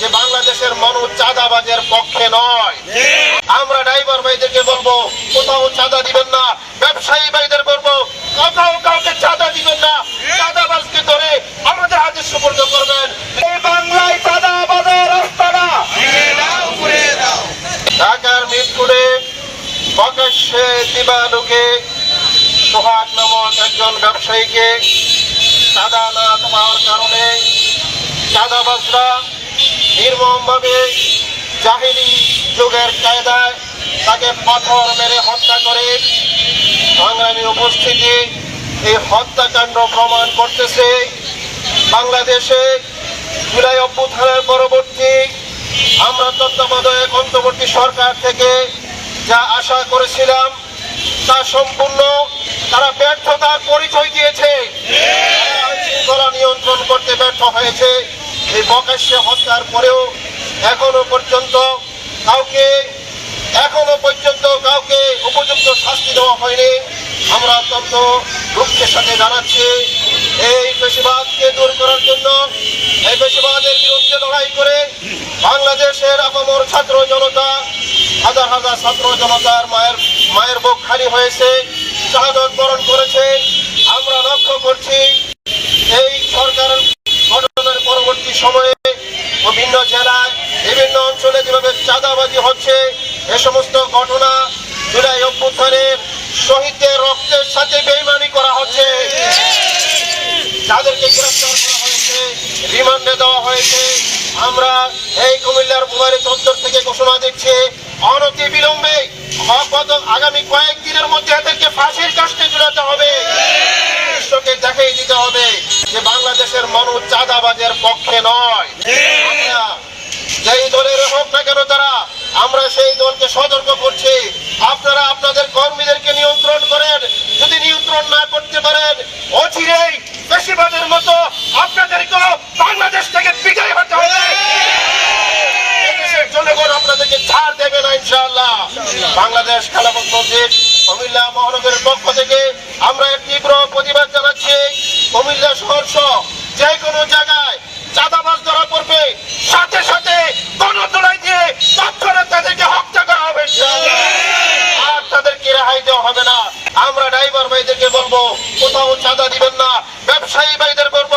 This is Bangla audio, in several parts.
যে বাংলাদেশের মানুষ চাঁদাবাজের পক্ষে নয়। আমরা ড্রাইভার ভাইদেরকে বলব কোথাও চাঁদা দিবেন না ব্যবসায়ী ভাইদের বলব কোথাও কাউকে চাঁদা দিবেন না চাঁদাবাজকে ধরে আমাদের হাতে সুপর্দ করবেন। এই বাংলায় চাঁদাবাজের রাস্তা না। ঢাকার মিরপুরে প্রকাশ্যে দিবালুকে সোহাগ নামক একজন ব্যবসায়ীকে চাঁদা না দেওয়ার কারণে চাঁদাবাজরা নির্মমভাবে জাহিলি যুগের কায়দায় তাকে পাথর মেরে হত্যা করে সংগ্রামী উপস্থিতি এই হত্যাকাণ্ড প্রমাণ করতেছে। বাংলাদেশে জুলাই অভ্যুত্থানের পরবর্তী আমরা তত্ত্বাবধায়ক অন্তর্বর্তী সরকার থেকে যা আশা করেছিলাম, তা সম্পূর্ণ তারা ব্যর্থতার পরিচয় দিয়েছে। আইনশৃঙ্খলা নিয়ন্ত্রণ করতে ব্যর্থ হয়েছে। এই প্রকাশ্যে হত্যার পরেও এখনও পর্যন্ত কাউকে, এখনও পর্যন্ত কাউকে উপযুক্ত শাস্তি দেওয়া হয়নি। আমরা অত্যন্ত দুঃখের সাথে জানাচ্ছি এই পেশিবাদকে দূর করার জন্য, এই পেশিবাদের বিরুদ্ধে লড়াই করে বাংলাদেশের আপামর ছাত্র জনতা, হাজার হাজার ছাত্র জনতার মায়ের মায়ের বুক খালি হয়েছে। শাহাদত বরণ করেছে আমরা লক্ষ্য করছি চাঁদাবাজি হচ্ছে এ সমস্ত ঘটনা জুলাই অভ্যুত্থানের শহীদদের রক্তের সাথে বেইমানি করা হচ্ছে। যাদেরকে গ্রেফতার করা হয়েছে, রিমান্ডে দেওয়া হয়েছে। আমরা এই কুমিল্লার বুমারি চত্বর থেকে ঘোষণা দিচ্ছি, অনতি বিলম্বে আগামী কয়েকদিনের মধ্যে এদেরকে ফাঁসির কাস্টে জুড়াতে হবে। বিশ্বকে দেখাই দিতে হবে যে বাংলাদেশের মানুষ চাঁদাবাজের পক্ষে নয়। যেই দলের হোক না কেন আমরা সেই দলকে সতর্ক করছি। আপনারা আপনাদের কর্মীদেরকে নিয়ন্ত্রণ করেন। যদি নিয়ন্ত্রণ না করতে পারেন, অচিরেই বেশিরভাগের মতো আপনাদেরকেও বাংলাদেশ থেকে বিদায় হতে হবে। আপনাদেরকে ছাড় ইনশাআল্লাহ। বাংলাদেশ মহানগরের পক্ষ থেকে আমরা তীব্র প্রতিবাদ জানাচ্ছি। কুমিল্লা শহর সহ যে কোনো জায়গায় চাঁদাবাজ ধরা পড়বে সাথে সাথে গণতোলাই দিয়ে তৎক্ষণাৎ তাদেরকে হত্যা করা হবে ইনশাআল্লাহ। আর তাদেরকে রেহাই দেওয়া হবে না আমরা ড্রাইভার ভাইদেরকে বলব, কোথাও চাঁদা দিবেন না, ব্যবসায়ী ভাইদের বলব,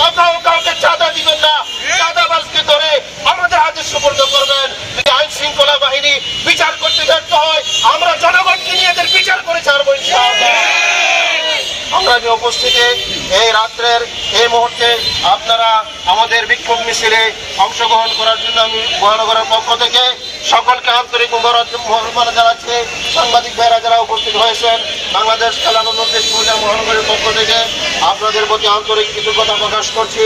কোথাও কাউকে চাঁদা দিবেন না, চাঁদাবাজকে ধরে আমাদের হাতে সুপর্দ করবেন। আইন শৃঙ্খলা বাহিনী বিচার করতে ব্যর্থ হয়, আমরা জনগণকে নিয়ে এদের বিচার করে ছাড়বো যে উপস্থিতি, এই রাত্রের, এই মুহূর্তে আপনারা আমাদের বিক্ষোভ মিছিলে অংশগ্রহণ করার জন্য আমি মহানগরের পক্ষ থেকে সকলকে আন্তরিক মোবারকবাদ জানাচ্ছি। সাংবাদিক ভাইরা যারা উপস্থিত হয়েছেন, বাংলাদেশ খেলানো মহানগরের পক্ষ থেকে আপনাদের প্রতি আন্তরিক কৃতজ্ঞতা প্রকাশ করছি।